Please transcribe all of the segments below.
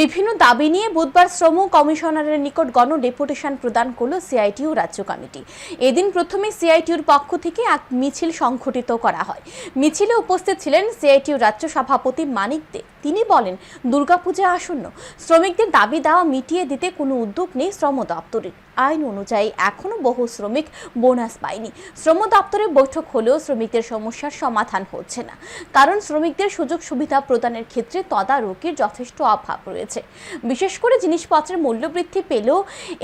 বিভিন্ন দাবি নিয়ে বুধবার শ্রম কমিশনারের নিকট গণ ডেপুটেশন প্রদান করল সিআইটিউ রাজ্য কমিটি। এদিন প্রথমে সিআইটিউর পক্ষ থেকে এক মিছিল সংঘটিত করা হয়। মিছিলে উপস্থিত ছিলেন সিআইটিউ রাজ্য সভাপতি মানিক দে। তিনি বলেন দুর্গাপূজা আসন্ন। শ্রমিকদের দাবি দেওয়া মিটিয়ে দিতে কোনো উদ্যোগ নেই শ্রম দপ্তরের। আইন অনুযায়ী এখনও বহু শ্রমিক বোনাস পায়নি। শ্রম দপ্তরের বৈঠক হলেও শ্রমিকদের সমস্যার সমাধান হচ্ছে না। কারণ শ্রমিকদের সুযোগ সুবিধা প্রদানের ক্ষেত্রে তদারকির যথেষ্ট অভাব রয়েছে। বিশেষ করে জিনিসপত্রের মূল্যবৃদ্ধি পেলেও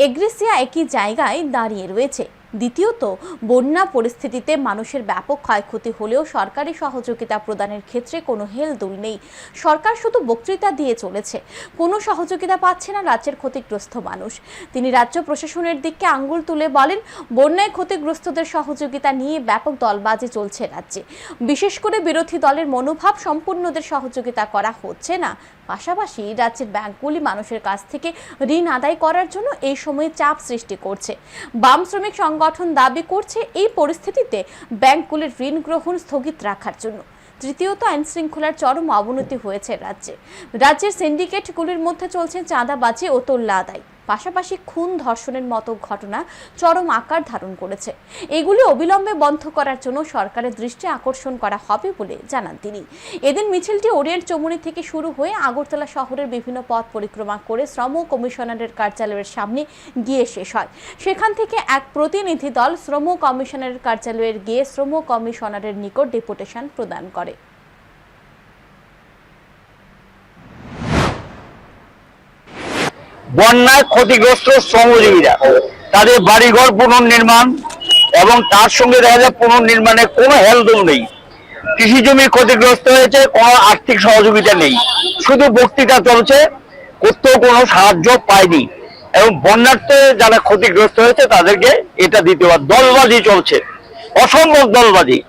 এগ্রেসিয়া একই জায়গায় দাঁড়িয়ে রয়েছে। দ্বিতীয়ত, বন্যা পরিস্থিতিতে মানুষের ব্যাপক ক্ষয়ক্ষতি হলেও সরকারি সহযোগিতা প্রদানের ক্ষেত্রে কোনো হেলদোল নেই। সরকার শুধু বক্তৃতা দিয়ে চলেছে, কোনো সহযোগিতা পাচ্ছে না রাজ্যের ক্ষতিগ্রস্ত মানুষ। তিনি রাজ্য প্রশাসনের দিককে আঙ্গুল তুলে বলেন, বন্যায় ক্ষতিগ্রস্তদের সহযোগিতা নিয়ে ব্যাপক দলবাজি চলছে রাজ্যে। বিশেষ করে বিরোধী দলের মনোভাব সম্পূর্ণদের সহযোগিতা করা হচ্ছে না। পাশাপাশি রাজ্যের ব্যাংকগুলি মানুষের কাছ থেকে ঋণ আদায় করার জন্য এই সময়ে চাপ সৃষ্টি করছে। বাম শ্রমিক সংগঠন দাবি করছে এই পরিস্থিতিতে ব্যাংকগুলির ঋণ গ্রহণ স্থগিত রাখার জন্য। তৃতীয়ত আইন শৃঙ্খলার চরম অবনতি হয়েছে রাজ্যে। রাজ্যের সিন্ডিকেটগুলির মধ্যে চলছে চাঁদাবাজি ও তোল্লা আদায় পাশাপাশি খুন ধর্ষণের মতো ঘটনা চরম আকার ধারণ করেছে। এগুলি অবিলম্বে বন্ধ করার জন্য সরকারের দৃষ্টি আকর্ষণ করা হবে বলে জানান তিনি। এদিন মিছিলটি ওরিয়েন্ট চমুনি থেকে শুরু হয়ে আগরতলা শহরের বিভিন্ন পথ পরিক্রমা করে শ্রম কমিশনারের কার্যালয়ের সামনে গিয়ে শেষ হয়। সেখান থেকে এক প্রতিনিধি দল শ্রম কমিশনারের কার্যালয়ের গিয়ে শ্রম কমিশনারের নিকট ডেপুটেশন প্রদান করে। বন্যায় ক্ষতিগ্রস্ত শ্রমজীবীরা। তাদের বাড়িঘর পুনর্নির্মাণ এবং তার সঙ্গে দেখা যায় পুনর্নির্মাণে কোনো হেলদোল নেই। কৃষি জমি ক্ষতিগ্রস্ত হয়েছে, কোনো আর্থিক সহযোগিতা নেই। শুধু বক্তৃতা চলছে, কোথাও কোনো সাহায্য পায়নি। এবং বন্যার্থে যারা ক্ষতিগ্রস্ত হয়েছে, তাদেরকে এটা দিতে হবে দলবাজি চলছে। অসম্ভব দলবাজি।